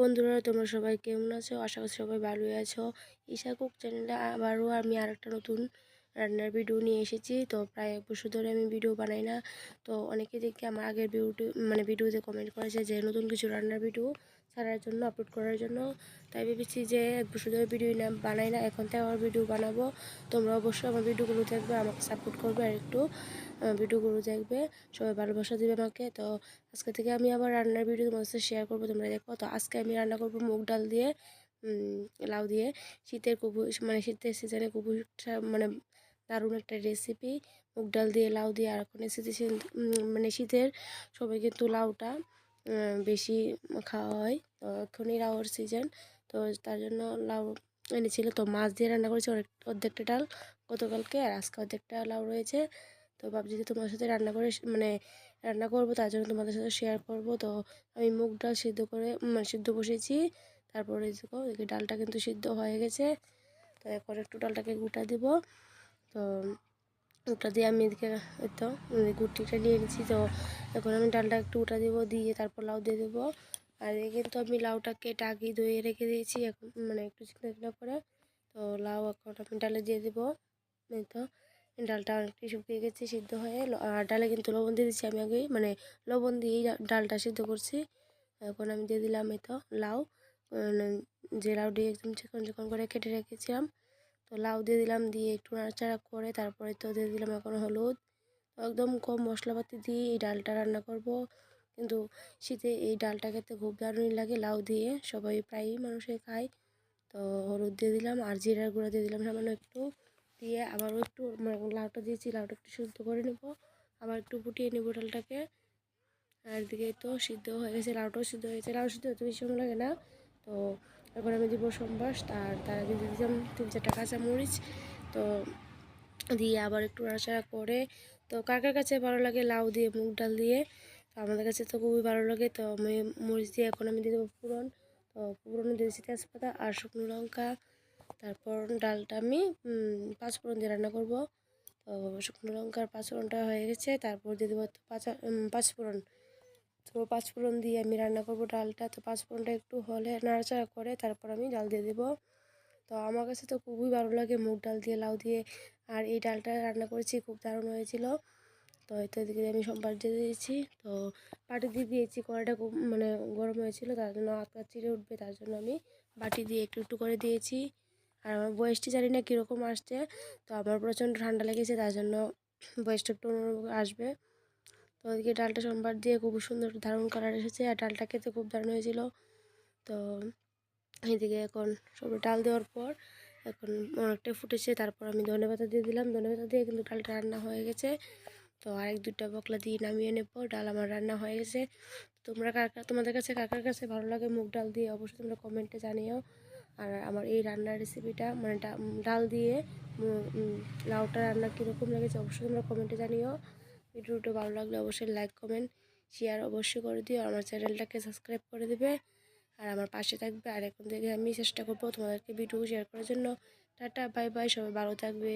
বন্ধুরা, তোমরা সবাই কেমন আছো? আশা করছি সবাই ভালোই আছো। ঈশা কুক চ্যানেলে আবারও আমি আরেকটা নতুন রান্নার ভিডিও নিয়ে এসেছি। তো প্রায় এক বছর ধরে আমি ভিডিও বানাই না। তো অনেকে দেখি আমার আগের ভিডিও মানে ভিডিওতে কমেন্ট করেছে যে, নতুন কিছু রান্নার ভিডিও ছাড়ার জন্য আপলোড করার জন্য। তাই ভেবেছি যে, এক বছর ধরে ভিডিও না বানাই না, এখন তো আমার ভিডিও বানাবো। তোমরা অবশ্যই আমার ভিডিওগুলো দেখবে, আমাকে সাপোর্ট করবে আর একটু ভিডিওগুলো দেখবে। সবাই ভালোবাসা দেবে আমাকে। তো আজকে থেকে আমি আবার রান্নার ভিডিও তোমাদের সাথে শেয়ার করব, তোমরা দেখো। তো আজকে আমি রান্না করব মুগ ডাল দিয়ে লাউ দিয়ে। শীতের কুবু মানে শীতের সিজনে কুবু মানে দারুণ একটা রেসিপি মুগ ডাল দিয়ে, লাউ দিয়ে আর এখন শীতের মানে শীতের, সবাই কিন্তু লাউটা বেশি খাওয়া হয়। তো এখনই লাউর সিজন তো তার জন্য লাউ এনেছিল। তো মাছ দিয়ে রান্না করেছি অনেক, অর্ধেকটা ডাল গতকালকে আর আজকে অর্ধেকটা লাউ রয়েছে। তো ভাবছি যে তোমার সাথে রান্না করে মানে রান্না করব, তার জন্য তোমাদের সাথে শেয়ার করব। তো আমি মুগ ডাল সিদ্ধ করে সিদ্ধ বসেছি। তারপরে ডালটা কিন্তু সিদ্ধ হয়ে গেছে। তো এখন একটু ডালটাকে গুটা দিব। তো ওটা দিয়ে আমি এদিকে তো গুটিটা নিয়ে নিচ্ছি তো এখন আমি ডালটা একটু উটা দেবো, দিয়ে তারপর লাউ দিয়ে দেবো। আর কিন্তু আমি লাউটাকে টাকি ধুয়ে রেখে দিয়েছি, এখন মানে একটু চিন্তা চিন্তা করে। তো লাউ এখন আমি ডালে দিয়ে দেবো। তো ডালটা অনেকটাই শুকিয়ে গেছে, সিদ্ধ হয়ে। আর ডালে কিন্তু লবণ দিয়ে দিচ্ছি আমি আগেই মানে লবণ দিয়েই ডালটা সিদ্ধ করছি। এখন আমি দিয়ে দিলাম এই তো লাউ। যে লাউটি একদম চিকন চিকন করে কেটে রেখেছিলাম তো লাউ দিয়ে দিলাম দিয়ে একটু নাড়াচাড়া করে তারপরে তো দিয়ে দিলাম এখন হলুদ। একদম কম মশলাপাতি দিয়ে এই ডালটা রান্না করব। কিন্তু শীতে এই ডালটা খেতে খুব দারুণই লাগে লাউ দিয়ে, সবাই প্রায়ই মানুষে খায়। তো হলুদ দিয়ে দিলাম আর জিরার গুঁড়া দিয়ে দিলাম সামান্য একটু। দিয়ে আবারও একটু মানে লাউটা দিয়েছি, লাউটা একটু সিদ্ধ করে নেব। আবার একটু ফুটিয়ে নেব ডালটাকে। আর দিকে তো সিদ্ধ হয়ে গেছে, লাউটাও সিদ্ধ হয়েছে লাউ সিদ্ধ হতে বেশি সময় লাগে না। তো এখন আমি দিব সম্বাস আর তার আগে দিয়ে দিলাম তিন চারটা কাঁচামরিচ তো দিয়ে আবার একটু নাড়াচাড়া করে, তো কার কার কাছে ভালো লাগে লাউ দিয়ে, মুগ ডাল দিয়ে? তো আমাদের কাছে তো খুবই ভালো লাগে, তো আমি মরিচ দিয়ে এখন আমি দিয়ে দেবো পুরন তো পুরনো দিয়েছি তেজপাতা আর শুকনো লঙ্কা। তারপর ডালটা আমি পাঁচ পাঁচফোড়ন দিয়ে রান্না করব। তো শুকনো লঙ্কার পাঁচফোড়নটা হয়ে গেছে, তারপর দিয়ে দেবো পাঁচ পাঁচফোড়ন তো পাঁচফোড়ন দিয়ে আমি রান্না করব ডালটা। তো পাঁচফোড়নটা একটু হলে নাড়াচাড়া করে তারপর আমি ডাল দিয়ে দেবো। তো আমার কাছে তো খুবই ভালো লাগে মুগ ডাল দিয়ে, লাউ দিয়ে। আর এই ডালটা রান্না করেছি, খুব দারুণ হয়েছিল। তো এতে দিকে আমি সোমবার দিয়ে দিয়েছি। তো পাটি দিয়ে দিয়েছি, কড়াইটা খুব মানে গরম হয়েছিল, তার জন্য আটকা চিড়ে উঠবে, তার জন্য আমি বাটি দিয়ে একটু একটু করে দিয়েছি। আর আমার বয়সটি জানি না কীরকম আসছে, তো আমার প্রচণ্ড ঠান্ডা লেগেছে, তার জন্য বয়সটা একটু আসবে। তো ওইদিকে ডালটা সোমবার দিয়ে খুব সুন্দর দারুণ কালার এসেছে, আর ডালটা খেতে খুব দারুণ হয়েছিল। তো এদিকে এখন সব ডাল দেওয়ার পর এখন অনেকটাই ফুটেছে, তারপর আমি ধনে পাতা দিয়ে দিলাম। ধনে পাতা দিয়ে কিন্তু ডালটা রান্না হয়ে গেছে। তো আরেক দুটা বকলা দিয়ে নামিয়ে নেব, ডাল আমার রান্না হয়ে গেছে। তোমরা কার তোমাদের কাছে কাকার কাছে ভালো লাগে মুগ ডাল দিয়ে অবশ্যই তোমরা কমেন্টে জানিও। আর আমার এই রান্নার রেসিপিটা মানে ডাল দিয়ে লাউটা রান্না কীরকম লেগেছে অবশ্যই তোমরা কমেন্টে জানিও। ভিডিওটা ভালো লাগলে অবশ্যই লাইক কমেন্ট শেয়ার অবশ্যই করে দিও। আমার চ্যানেলটাকে সাবস্ক্রাইব করে দেবে। আর আমার পাশে থাকবে। আর এখন থেকে আমি চেষ্টা করব তোমাদেরকে ভিডিও শেয়ার করার জন্য। টাটা বাই বাই সবাই ভালো থাকবে।